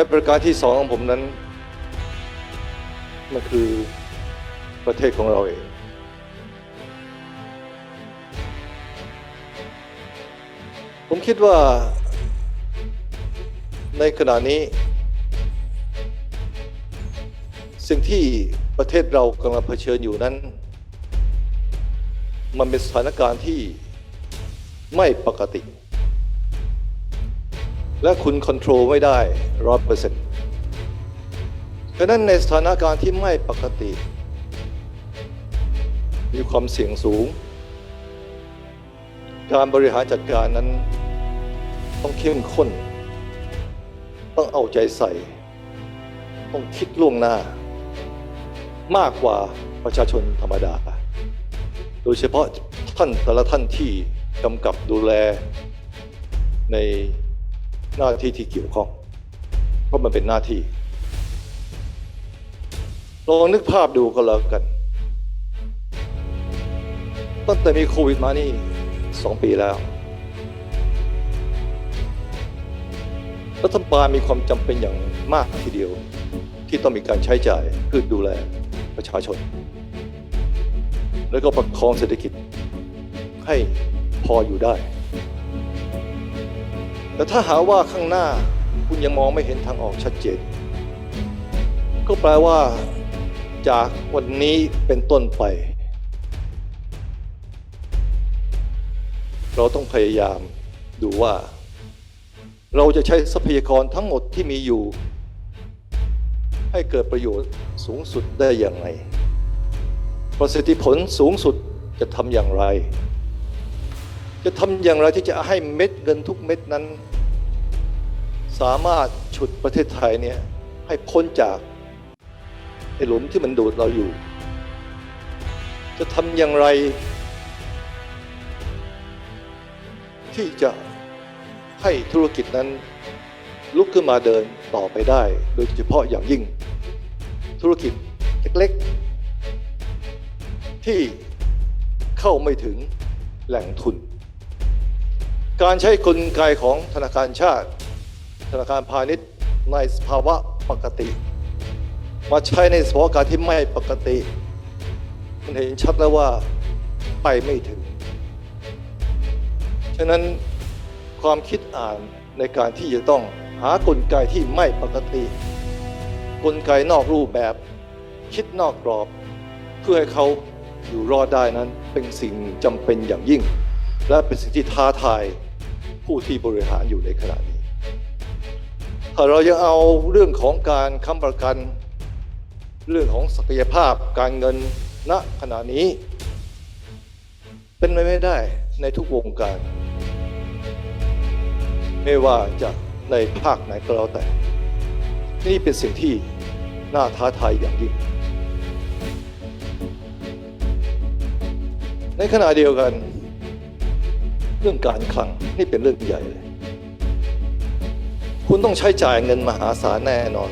ยประการที่สองของผมนั้น มันคือประเทศของเราเอง ผมคิดว่าในขณะนี้ สิ่งที่ประเทศเรากำลังเผชิญอยู่นั้น มันเป็นสถานการณ์ที่ไม่ปกติ และคุณค o n t r o l ไม่ได้ร้อยเปอร์เซ็นต์ฉะนั้นในสถานการณ์ที่ไม่ปกติ มีความเสี่ยงสูง การบริหารจัดการนั้นต้องเข้มข้น ต้องเอาใจใส่ ต้องคิดล่วงหน้า มากกว่าประชาชนธรรมดา โดยเฉพาะท่านแต่ละท่านที่กำกับดูแลใน หน้าที่ที่เกี่ยวข้องเพราะมันเป็นหน้าที่ลองนึกภาพดูก็แล้วกันตั้งแต่มีโควิดมานี่สองปีแล้ว รัฐบาลมีความจำเป็นอย่างมากทีเดียว ที่ต้องมีการใช้จ่ายเพื่อดูแลประชาชน แล้วก็ประคองเศรษฐกิจให้พออยู่ได้ แต่ถ้าหาว่าข้างหน้าคุณยังมองไม่เห็นทางออกชัดเจน ก็แปลว่า จากวันนี้เป็นต้นไป เราต้องพยายามดูว่า เราจะใช้ทรัพยากรทั้งหมดที่มีอยู่ ให้เกิดประโยชน์สูงสุดได้อย่างไรประสิทธิผลสูงสุดจะทำอย่างไร จะทำอย่างไรที่จะให้เม็ดเงินทุกเม็ดนั้น สามารถฉุดประเทศไทยเนี่ยให้พ้นจากไอ้หลุมที่มันดูดเราอยู่ จะทำอย่างไร ที่จะให้ธุรกิจนั้นลุกขึ้นมาเดินต่อไปได้ โดยเฉพาะอย่างยิ่ง ธุรกิจเล็กๆ ที่เข้าไม่ถึงแหล่งทุน การใช้กลไกของธนาคารชาติ ธนาคารพาณิชย์ในสภาวะปกติ มาใช้ในสภาวะการที่ไม่ปกติ มันเห็นชัดแล้วว่าไปไม่ถึง ฉะนั้นความคิดอ่านในการที่จะต้องหากลไกที่ไม่ปกติ กลไกนอกรูปแบบ คิดนอกกรอบ เพื่อให้เขาอยู่รอดได้นั้นเป็นสิ่งจำเป็นอย่างยิ่ง และเป็นสิ่งที่ท้าทายผู้ที่บริหารอยู่ในขณะนี้ เรายังเอาเรื่องของการค้ำประกัน เรื่องของศักยภาพการเงินณขณะนี้ เป็นไปไม่ได้ในทุกวงการ ไม่ว่าจะในภาคไหนก็แล้วแต่ นี่เป็นสิ่งที่น่าท้าทายอย่างยิ่ง ในขณะเดียวกัน เรื่องการคลังนี่เป็นเรื่องใหญ่เลย คุณต้องใช้จ่ายเงินมหาศาลแน่นอน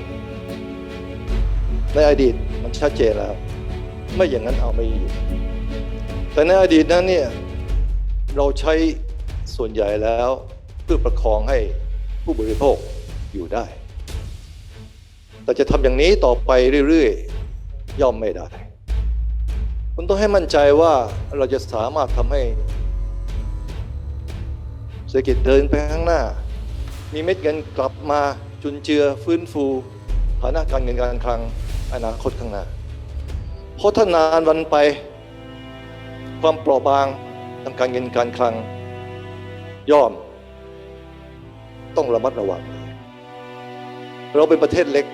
ในอดีตมันชัดเจนแล้ว ไม่อย่างนั้นเอาไม่อยู่ แต่ในอดีตนั้นเนี่ยเราใช้ส่วนใหญ่แล้วเพื่อประคองให้ผู้บริโภคอยู่ได้ แต่จะทำอย่างนี้ต่อไปเรื่อยๆ ย่อมไม่ได้คุณต้องให้มั่นใจว่าเราจะสามารถทำให้เศรษฐกิจเดินไปข้างหน้า มีเม็ดเงินกลับมาจุนเจือฟื้นฟูฐานะการเงินการคลังอนาคตข้างหน้า เพราะถ้านานวันไป ความเปราะบางทางการเงินการคลัง ย่อม ต้องระมัดระวัง เราเป็นประเทศเล็ก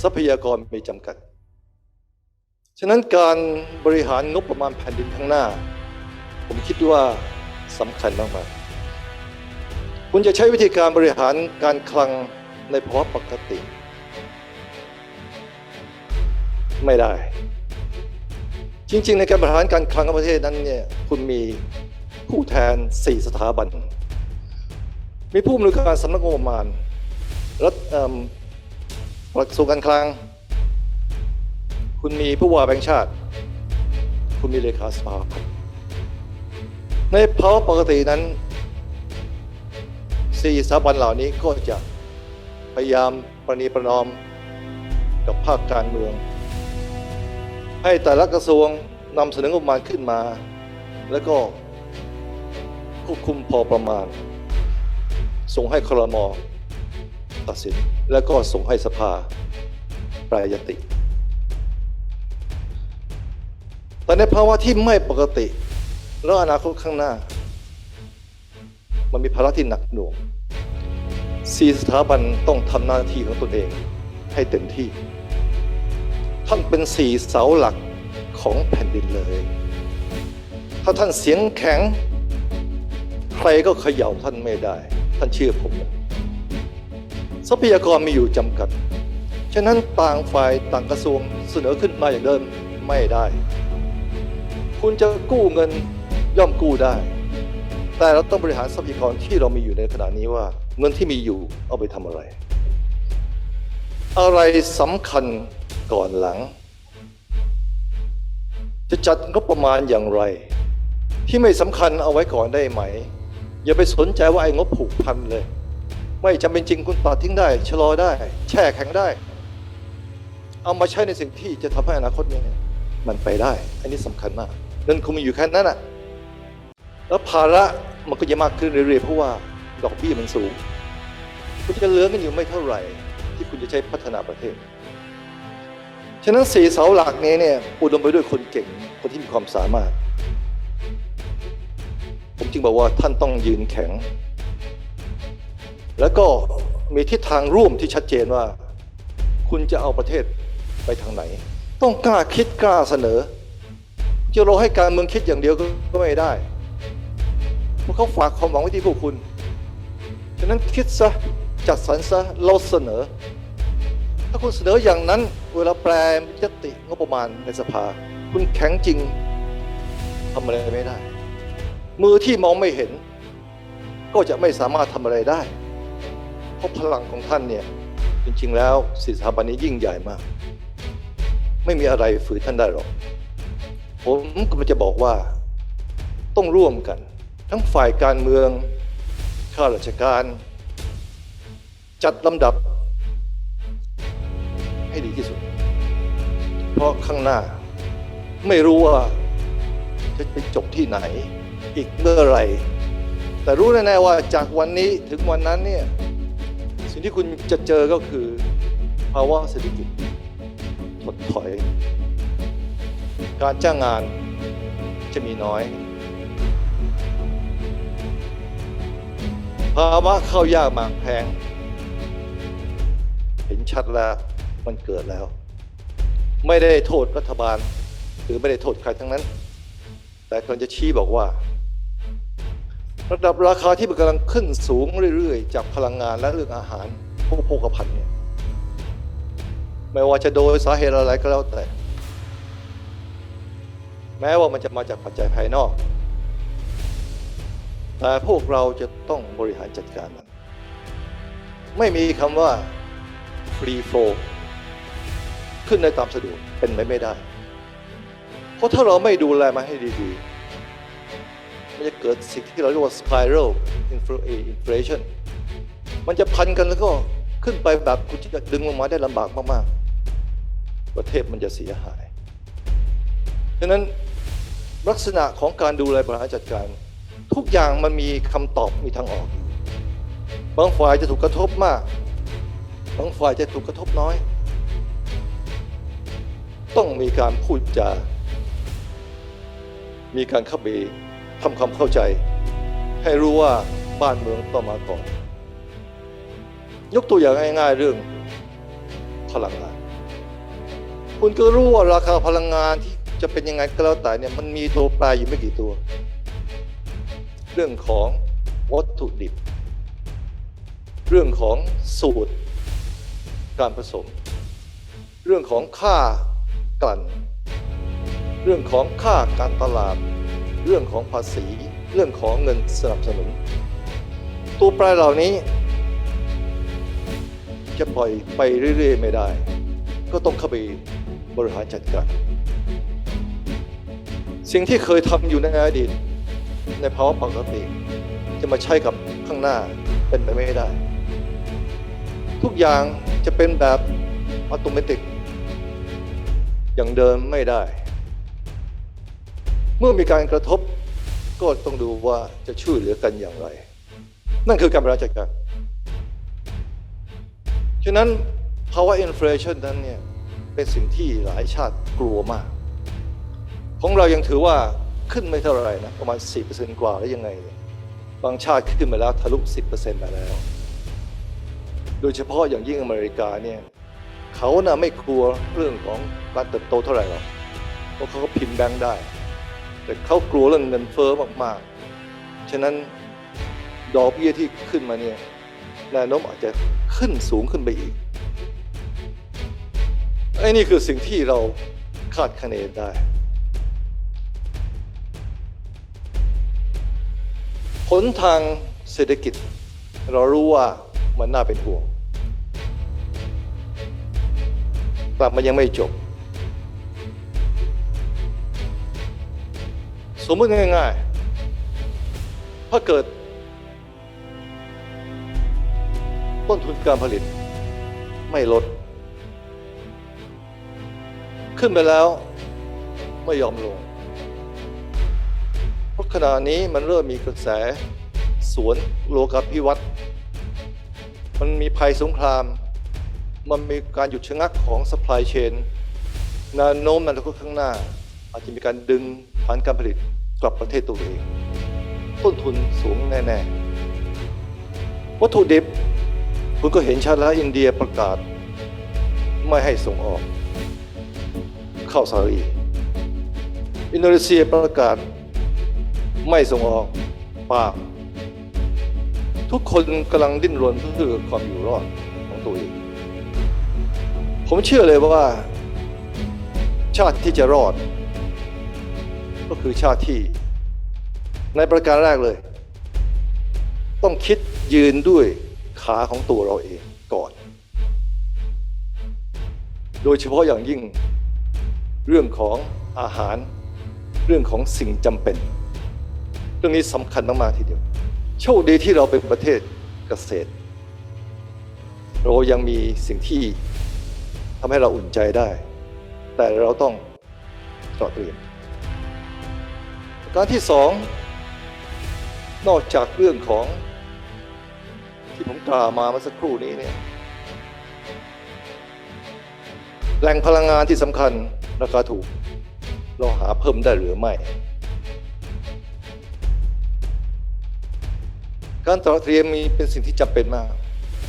ทรัพยากรมีจำกัด ฉะนั้นการบริหารงบประมาณแผ่นดินข้างหน้า ผมคิดว่าสำคัญมากๆ คุณจะใช้วิธีการบริหารการคลังในภาวะปกติ ไม่ได้ จริง ๆ ในการบริหารการคลังของประเทศนั้นเนี่ยคุณมีผู้แทน 4 สถาบัน มีผู้อำนวยการสำนักงบประมาณรัฐกระทรวงการคลัง คุณมีผู้ว่าแบงค์ชาติ คุณมีเลขาสภานในภาวะปกตินั้น สี่สถาบันเหล่านี้ก็จะพยายามประนีประนอมกับภาคการเมือง ให้แต่ละกระทรวงนำเสนองบประมาณขึ้นมา แล้วก็ควบคุมพอประมาณ ส่งให้ครมตัดสิน แล้วก็ส่งให้สภาแปรยติ แต่ในภาวะที่ไม่ปกติ แล้วอนาคตข้างหน้า มันมีภาระที่หนักหน่วงสี่สถาบันต้องทำหน้าที่ของตนเองให้เต็มที่ ท่านเป็นสี่เสาหลักของแผ่นดินเลย ถ้าท่านเสียงแข็ง ใครก็เขย่าท่านไม่ได้ ท่านเชื่อผมทรัพยากรมีอยู่จำกัด ฉะนั้นต่างฝ่ายต่างกระทรวงเสนอขึ้นมาอย่างเดิมไม่ได้ คุณจะกู้เงินย่อมกู้ได้ แต่เราต้องบริหารทรัพยากรที่เรามีอยู่ในขณะนี้ว่า เงินที่มีอยู่เอาไปทำอะไร อะไรสำคัญก่อนหลัง จะจัดงบประมาณอย่างไร ที่ไม่สำคัญเอาไว้ก่อนได้ไหม อย่าไปสนใจว่าไอ้งบผูกพันเลย ไม่จำเป็นจริงคุณตัดทิ้งได้ ชะลอได้ แช่แข็งได้ เอามาใช้ในสิ่งที่จะทำให้อนาคตเนี่ยมันไปได้ อันนี้สำคัญมากเงินคุณมีอยู่แค่นั้นอะแล้วภาระ มันก็จะมากขึ้นเรื่อยๆเพราะว่าดอกเบี้ยมันสูงคุณจะเหลือกันอยู่ไม่เท่าไหร่ ที่คุณจะใช้พัฒนาประเทศ ฉะนั้นสี่เสาหลักนี้เนี่ยอุดมไปด้วยคนเก่งคนที่มีความสามารถ ผมจึงบอกว่าท่านต้องยืนแข็ง แล้วก็มีทิศทางร่วมที่ชัดเจนว่า คุณจะเอาประเทศไปทางไหน ต้องกล้าคิดกล้าเสนอจะรอให้การเมืองคิดอย่างเดียวก็ไม่ได้ พราะเขาฝากความหวังไว้ที่พวกคุณ ฉะนั้นคิดซะ จัดสรรซะ เราเสนอ ถ้าคุณเสนออย่างนั้น เวลาแปลยติงบประมาณในสภา คุณแข็งจริงทำอะไรไม่ได้ มือที่มองไม่เห็น ก็จะไม่สามารถทำอะไรได้ เพราะพลังของท่านเนี่ยจริงๆแล้วสถาบันนี้ยิ่งใหญ่มาก ไม่มีอะไรฝืนท่านได้หรอก ผมก็จะบอกว่าต้องร่วมกัน ทั้งฝ่ายการเมือง ข้าราชการ จัดลำดับ ให้ดีที่สุด เพราะข้างหน้า ไม่รู้ว่าจะไปจบที่ไหน อีกเมื่อไหรแต่รู้แน่ๆว่าจากวันนี้ถึงวันนั้นเนี่ยสิ่งที่คุณจะเจอก็คือภาวะเศรษฐกิจถดถอย การจ้างงานจะมีน้อย ภาวะข้าวยากหมากแพง เห็นชัดแล้วมันเกิดแล้ว ไม่ได้โทษรัฐบาล หรือไม่ได้โทษใครทั้งนั้น แต่กำลังจะชี้บอกว่า ระดับราคาที่มันกำลังขึ้นสูงเรื่อยๆ จากพลังงานและเรื่องอาหารพวกโภคภัณฑ์เนี่ยไม่ว่าจะโดยสาเหตุอะไรก็แล้วแต่ แม้ว่ามันจะมาจากปัจจัยภายนอก แต่พวกเราจะต้องบริหารจัดการมัน ไม่มีคำว่า free flow ขึ้นในตามสะดวกเป็นไปไม่ได้ เพราะถ้าเราไม่ดูแลมันให้ดีๆ มันจะเกิดสิ่งที่เราเรียกว่า spiral infl- inflation มันจะพันกันแล้วก็ขึ้นไปแบบคุณจะดึงลงมาได้ลำบากมากๆ ประเทศมันจะเสียหาย ฉะนั้นลักษณะของการดูแลบริหารจัดการ ทุกอย่างมันมีคำตอบมีทางออกบางฝ่ายจะถูกกระทบมาก บางฝ่ายจะถูกกระทบน้อย ต้องมีการพูดจา มีการเข้าไปทำความเข้าใจ ให้รู้ว่าบ้านเมืองต้องมาก่อน ยกตัวอย่างง่ายๆเรื่องพลังงาน คุณก็รู้ว่าราคาพลังงานที่จะเป็นยังไงก็แล้วแต่เนี่ยมันมีตัวแปรอยู่ไม่กี่ตัว เรื่องของวัตถุดิบ เรื่องของสูตรการผสม เรื่องของค่ากลั่น เรื่องของค่าการตลาด เรื่องของภาษี เรื่องของเงินสนับสนุน ตัวแปรเหล่านี้ จะปล่อยไปเรื่อยๆไม่ได้ ก็ต้องเข้าไปบริหารจัดการ สิ่งที่เคยทำอยู่ในอดีต ในภาวะปกติ จะมาใช้กับข้างหน้าเป็นไปไม่ได้ ทุกอย่างจะเป็นแบบอัตโนมัติอย่างเดิมไม่ได้ เมื่อมีการกระทบก็ต้องดูว่าจะช่วยเหลือกันอย่างไร นั่นคือการบริหารจัดการฉะนั้นภาวะอินฟล t i o n นั้นเนี่ยเป็นสิ่งที่หลายชาติกลัวมาก ของเรายังถือว่า ขึ้นไม่เท่าไหร่นะประมาณ 4%กว่าแล้วยังไง บางชาติขึ้นมาแล้วทะลุ 10%มาแล้ว โดยเฉพาะอย่างยิ่งอเมริกาเนี่ยเขาน่ะไม่กลัวเรื่องของการเติบโตเท่าไหร่หรอกเพราะเขาก็พิมพ์แบงค์ได้ แต่เขากลัวเรื่องเงินเฟ้อมากๆ ฉะนั้นดอกเบี้ยที่ขึ้นมาเนี่ยแนวโน้มอาจจะขึ้นสูงขึ้นไปอีกไอ้นี่คือสิ่งที่เราคาดคะเนได้ ผลทางเศรษฐกิจ เรารู้ว่ามันน่าเป็นห่วงแต่มันยังไม่จบ สมมติง่ายๆ ถ้าเกิด ต้นทุนการผลิตไม่ลด ขึ้นไปแล้วไม่ยอมลง ขณะนี้มันเริ่มมีกระแสสวนโลกาภิวัตน์มันมีภัยสงคราม มันมีการหยุดชะงักของ supply chain แนวโน้มในอนาคตข้างหน้า อาจจะมีการดึงฐานการผลิตกลับประเทศตัวเอง ต้นทุนสูงแน่ ๆ วัตถุดิบคุณก็เห็นชัดแล้วอินเดียประกาศ ไม่ให้ส่งออกข้าวสาลีอินโดนีเซียประกาศ ไม่ส่งออกปาล์มทุกคนกำลังดิ้นรนเพื่อความอยู่รอดของตัวเอง ผมเชื่อเลยว่า ชาติที่จะรอด ก็คือชาติที่ ในประการแรกเลย ต้องคิดยืนด้วยขาของตัวเราเองก่อน โดยเฉพาะอย่างยิ่งเรื่องของอาหาร เรื่องของสิ่งจำเป็น เรื่องนี้สำคัญมากๆทีเดียว โชคดีที่เราเป็นประเทศเกษตร เรายังมีสิ่งที่ทำให้เราอุ่นใจได้ แต่เราต้องตระเตรียมการที่สองนอกจากเรื่องของที่ผมกล่าวมาเมื่อสักครู่นี้เนี่ยแหล่งพลังงานที่สำคัญราคาถูก เราหาเพิ่มได้หรือไม่ การตระเตรียมมีเป็นสิ่งที่จำเป็นมาก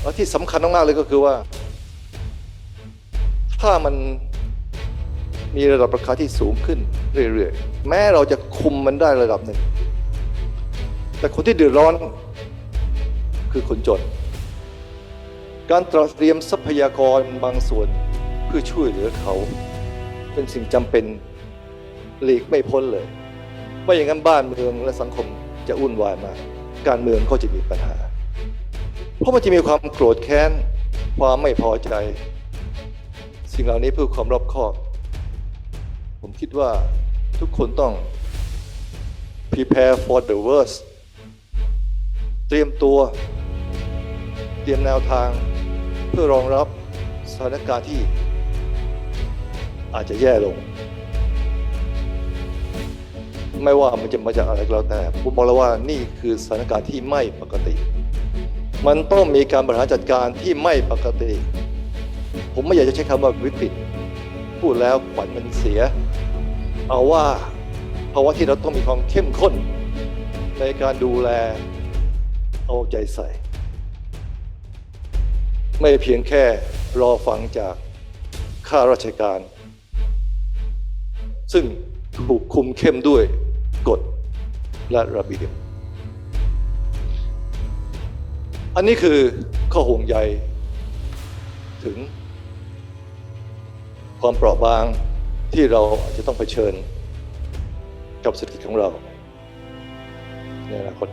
และที่สำคัญมากๆเลยก็คือว่า ถ้ามันมีระดับราคาที่สูงขึ้นเรื่อยๆ แม้เราจะคุมมันได้ระดับหนึ่ง แต่คนที่เดือดร้อนคือคนจน การตระเตรียมทรัพยากรบางส่วนเพื่อช่วยเหลือเขา เป็นสิ่งจำเป็นหลีกไม่พ้นเลย ไม่อย่างนั้นบ้านเมืองและสังคมจะวุ่นวายมาก การเมืองก็จะมีปัญหา เพราะมันจะมีความโกรธแค้น ความไม่พอใจ สิ่งเหล่านี้เพื่อความรอบคอบ ผมคิดว่าทุกคนต้อง prepare for the worst เตรียมตัว เตรียมแนวทาง เพื่อรองรับสถานการณ์ที่อาจจะแย่ลง ไม่ว่ามันจะมาจากอะไรก็แล้วแต่ ผมบอกแล้วว่านี่คือสถานการณ์ที่ไม่ปกติ มันต้องมีการบริหารจัดการที่ไม่ปกติ ผมไม่อยากจะใช้คำว่าวิกฤตพูดแล้วขวัญมันเสีย เอาว่าภาวะที่เราต้องมีความเข้มข้น ในการดูแลเอาใจใส่ ไม่เพียงแค่รอฟังจากข้าราชการ ซึ่งถูกคุมเข้มด้วย กฎและระเบียบ อันนี้คือข้อห่วงใยถึง ความเปราะบางที่เราอาจจะต้องเผชิญกับเศรษฐกิจของเราในอนาคต